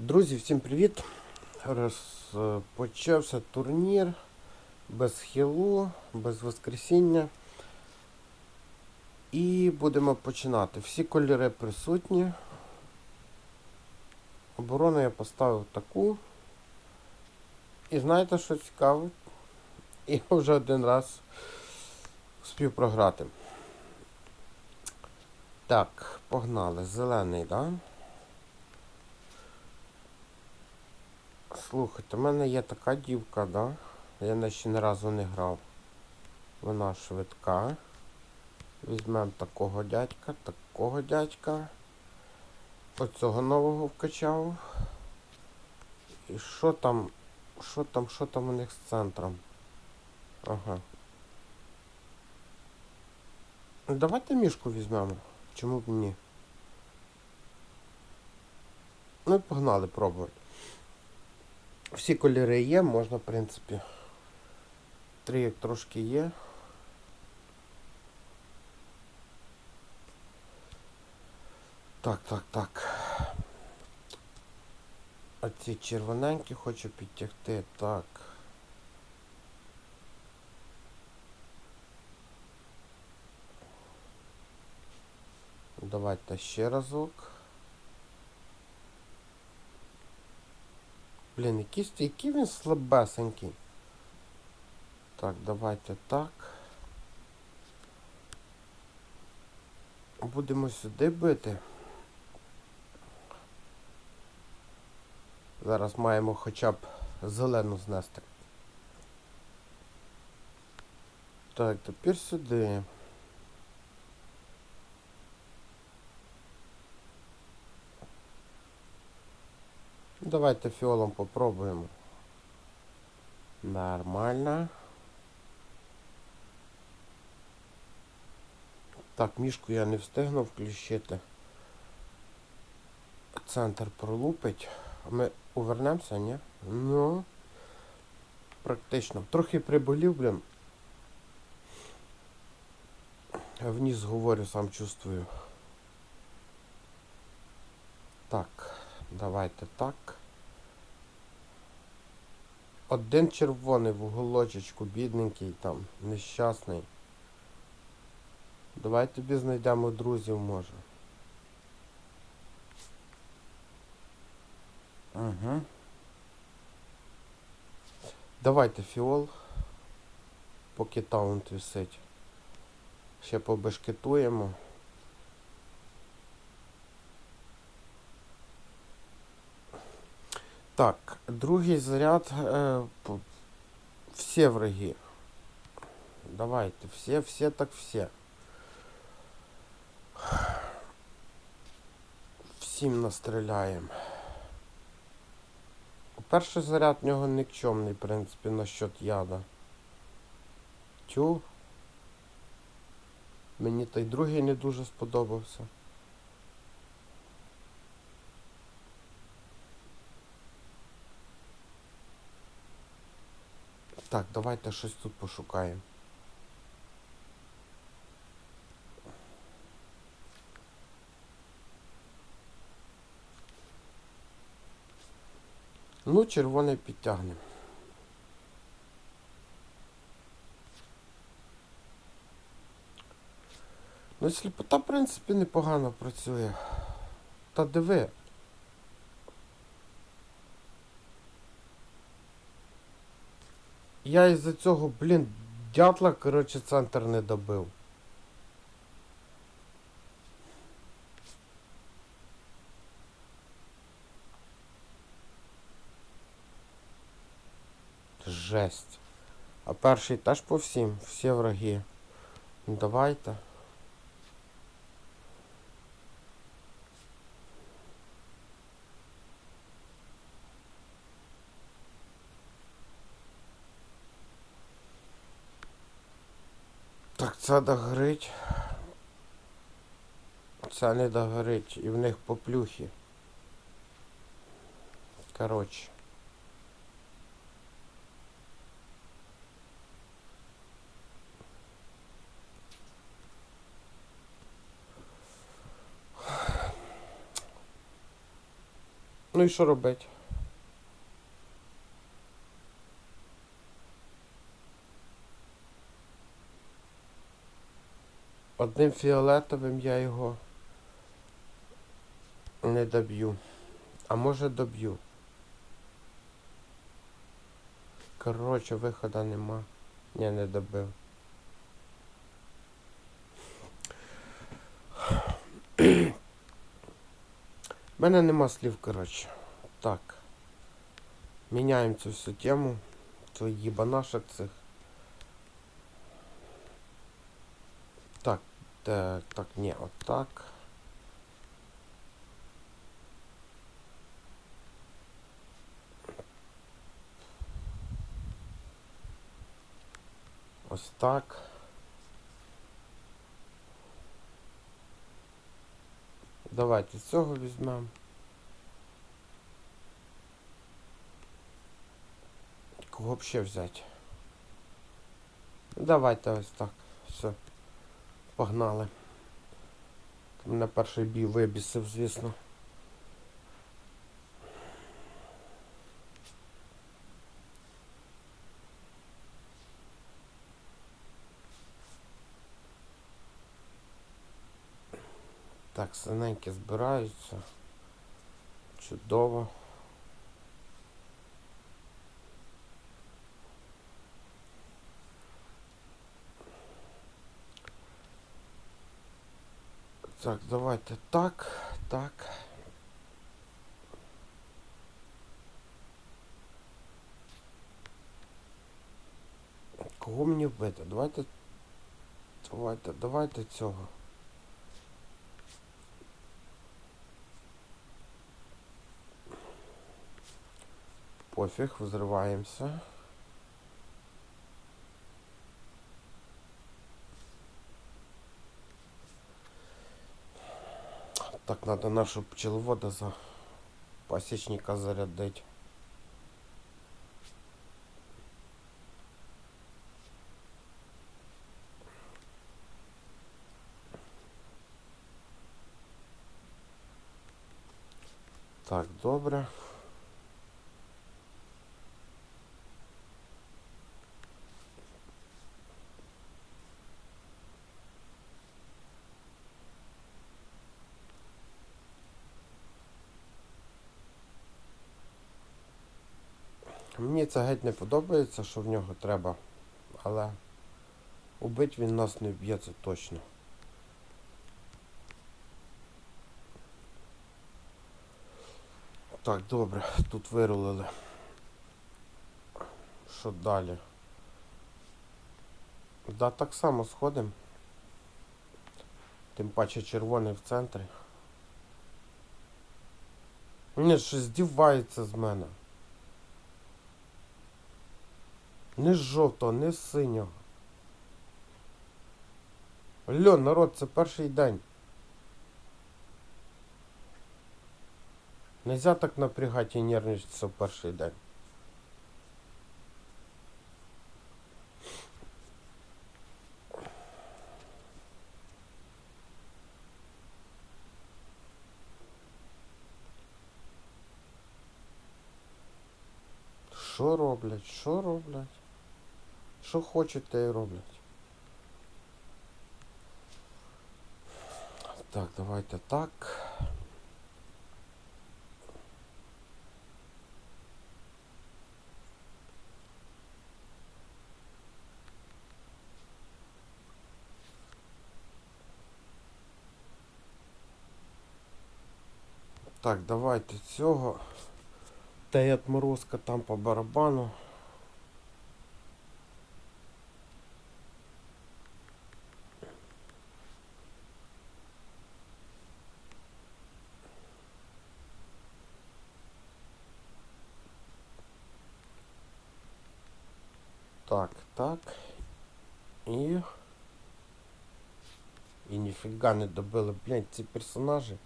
Друзі, всім привіт! Розпочався турнір без хілу, без воскресіння. І будемо починати. Всі кольори присутні. Оборону я поставив таку. І знаєте, що цікаво? Я вже один раз встиг програти. Так, погнали. Зелений, так? Да? Слухайте, у мене є така дівка, да? Я на ще ні разу не грав. Вона швидка. Візьмемо такого дядька, такого дядька. Оцього нового вкачав. І що там? Що там, що там у них з центром? Ага. Давайте мішку візьмемо. Чому б ні? Ну і погнали пробувати. Всі кольори є, можна, в принципі. Трійок трошки є. Так, так, так. Оці червоненькі хочу підтягти. Так. Давайте ще разок. Блін, якийсь, який він слабесенький. Так, давайте так. Будемо сюди бити. Зараз маємо хоча б зелену знести. Так, тепер сюди. Давайте фіолом попробуємо. Нормально. Так, мішку я не встигну включити. Центр пролупить. Ми увернемося, ні? Ну. Практично. Трохи приболів, блін. Вниз говорю, сам чувствую. Так, давайте так. Один червоний в уголочечку, бідненький там, нещасний. Давай тобі знайдемо друзів, може. Угу. Давайте фіол. Поки таунт висить. Ще побешкетуємо. Так, другий заряд. Е, п- всі враги. Давайте, все, все так все. Всім настріляємо. Перший заряд в нього нікчемний, в принципі, насчет яда. Тю. Мені той другий не дуже сподобався. Так, давайте щось тут пошукаємо. Ну, червоний підтягнемо. Ну, сліпота, в принципі, непогано працює. Та диви. Я із-за цього, блін, дятла, коротше, центр не добив. Жесть. А перший теж по всім, всі враги. Ну давайте. Так, це догорить. Це не догорить. І в них поплюхи. Коротше. Ну і що робити? Одним фіолетовим я його не доб'ю. А може доб'ю. Коротше, виходу нема. Я не добив. У мене нема слів, коротше. Так. Міняємо цю всю тему. Цих їбанашок цих. Так, так, так, ні, отак. Ось так. Давайте цього візьмемо. Кого б ще взяти? Давайте ось так. Все. Погнали. Мене перший бій вибісив, звісно. Так, синенькі збираються. Чудово. Так, давайте так, так. Кого мені вбити? Давайте. Давайте, давайте цього. Пофіг, взриваємося. Надо нашу пчеловода за пасечника зарядить. Так, добре. Мені це геть не подобається, що в нього треба, але убить він нас не вб'є, це точно. Так, добре, тут вирулили. Що далі? Да, так само сходимо. Тим паче червоний в центрі. Ні, щось здівається з мене. Не жовтого, не синього. Алло, народ, це перший день. Нельзя так напрягати і нервничатися в перший день. Що роблять? Що роблять? Що хочуть, те і роблять. Так, давайте так. Так, давайте цього. Та й отморозка там по барабану. ніфіга не добили, блядь, ці персонажі.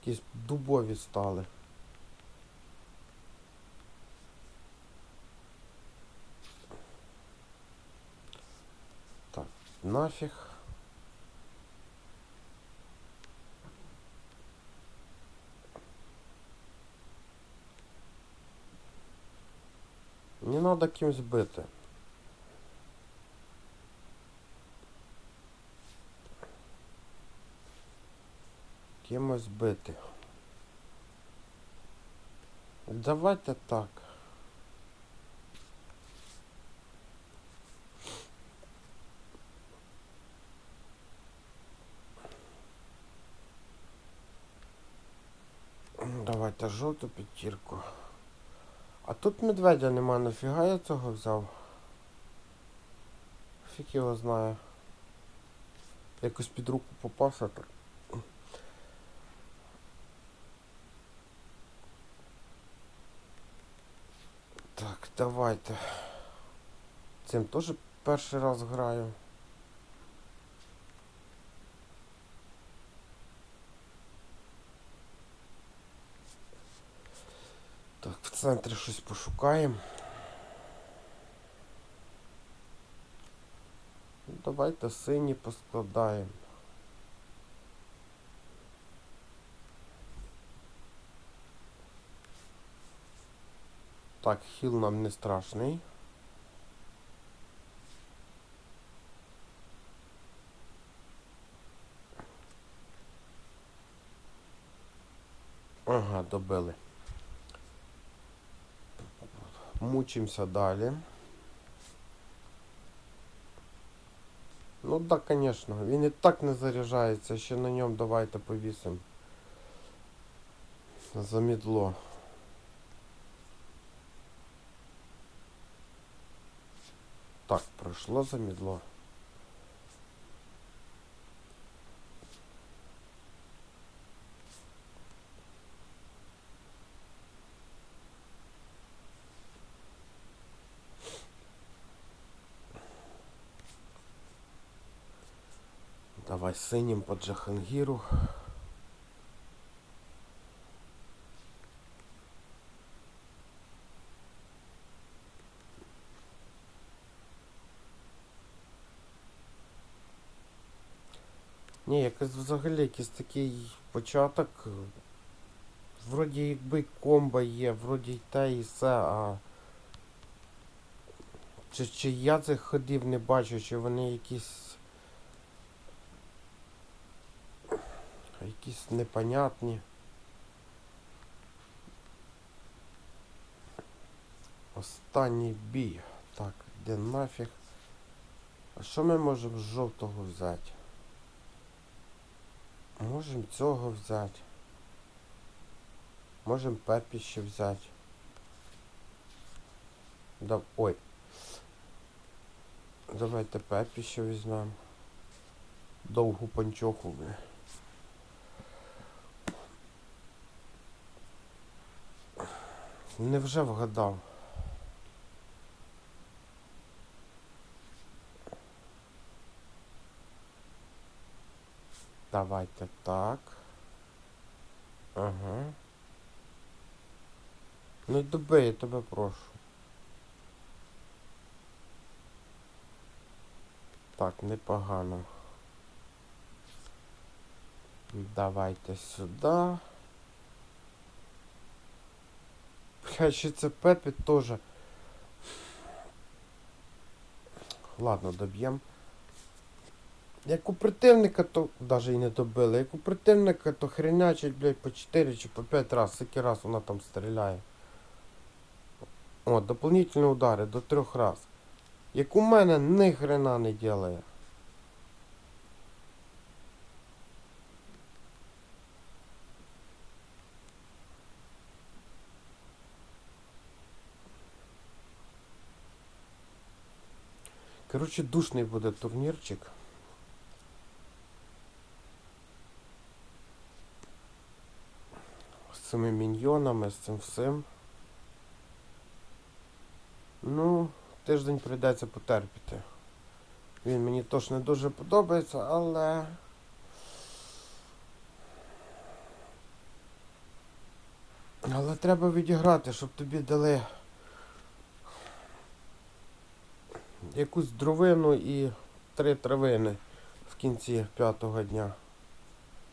Якісь дубові стали. Так, нафіг. Не надо кимсь бити. Кимось бити. Давайте так. Давайте жовту п'ятірку. А тут медведя нема, нафіга я цього взяв? Фіг його знає. Якось під руку попався так. Так, давайте. Цим теж перший раз граю. Так, в центрі щось пошукаємо. Давайте сині поскладаємо. Так, хіл нам не страшний. Ага, добили. Мучимося далі. Ну так, звісно, він і так не заряджається, ще на ньому давайте повісимо. Замідло. Так, пройшло замідло. Давай синім по Джахангіру. Взагалі якийсь такий початок. Вроді якби комба є, вроді й те і все, а. Чи, чи я цих ходів не бачу, чи вони якісь. Якісь непонятні. Останній бій. Так, де нафіг. А що ми можемо з жовтого взяти? Можемо цього взяти. Можемо пепі ще взяти. Да, ой. Давайте пепі ще візьмемо. Довгу панчоху, бля. Невже вгадав? Давайте так. Ага. Ну доби, я тебе прошу. Так, непогано. Давайте сюди. Бля, ще це Пепі теж. Ладно, доб'ємо. Як у противника, то навіть і не добили. Як у противника, то хренячить, блядь, по 4 чи по 5 раз. Скільки раз вона там стріляє. О, дополнительні удари до трьох раз. Як у мене ні хрена не ділає. Коротше, душний буде турнірчик. Цими міньйонами, з цим всім. Ну, тиждень прийдеться потерпіти. Він мені теж не дуже подобається, але. Але треба відіграти, щоб тобі дали якусь дровину і три травини в кінці п'ятого дня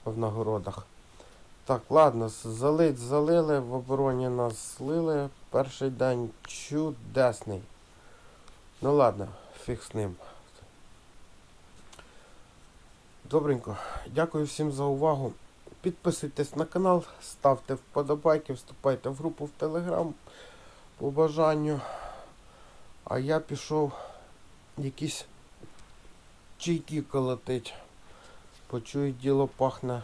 в нагородах. Так, ладно, залить залили, в обороні нас слили. Перший день чудесний. Ну ладно, фіг з ним. Добренько. Дякую всім за увагу. Підписуйтесь на канал, ставте вподобайки, вступайте в групу в Телеграм по бажанню. А я пішов якісь чайки колотить. Почую, діло пахне